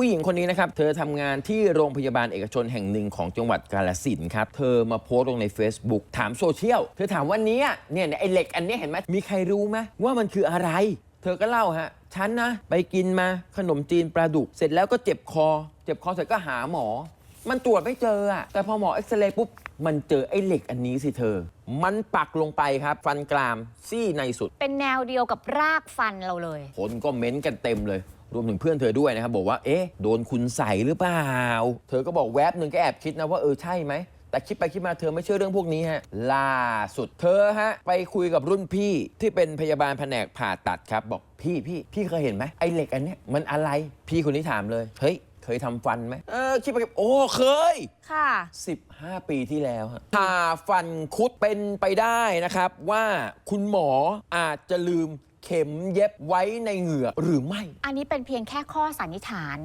ผู้หญิงคนนี้นะครับเธอทำงานที่โรงพยาบาลเอกชนแห่งหนึ่งของจังหวัดกาฬสินธุ์ครับเธอมาโพสต์ลงใน Facebook ถามโซเชียลเธอถามว่าเนี้ยเนี่ยไอเหล็กอันเนี้ยเห็นไหมมีใครรู้ไหมว่ามันคืออะไร เธอก็เล่าฮะฉันนะไปกินมาขนมจีนปลาดุก เสร็จแล้วก็เจ็บคอ เจ็บคอเสร็จก็หาหมอ มันตรวจไม่เจออะแต่พอหมอเอ็กซเรย์ปุ๊บมันเจอไอ้เหล็กอันนี้สิเธอ มันปักลงไปครับ ฟันกรามซี่ในสุด เป็นแนวเดียวกับรากฟันเราเลยคนก็เม้นต์กันเต็มเลย รวมถึงเพื่อนเธอด้วยนะครับ บอกว่า เอ๊ะ โดนคุณใส่หรือเปล่า เธอก็บอกแวบหนึ่งก็แอบคิดนะว่าเออใช่ไหม แต่คิดไปคิดมาเธอไม่เชื่อเรื่องพวกนี้ฮะ ล่าสุดเธอฮะ ไปคุยกับรุ่นพี่ที่เป็นพยาบาลแผนกผ่าตัดครับ บอกพี่พี่พี่เคยเห็นไหมไอ้เหล็กอันเนี้ยมันอะไร พี่คนนี้ถามเลย เฮ้ยเคยทำฟันไหมเออคิดไปคิดโอ้เคย ค่ะ 15 ปีที่แล้วฮะผ่าฟันคุดเป็นไปได้นะครับ ว่าคุณหมออาจจะลืมเข็มเย็บไว้ในเหงือกหรือไม่ อันนี้เป็นเพียงแค่ข้อสันนิษฐาน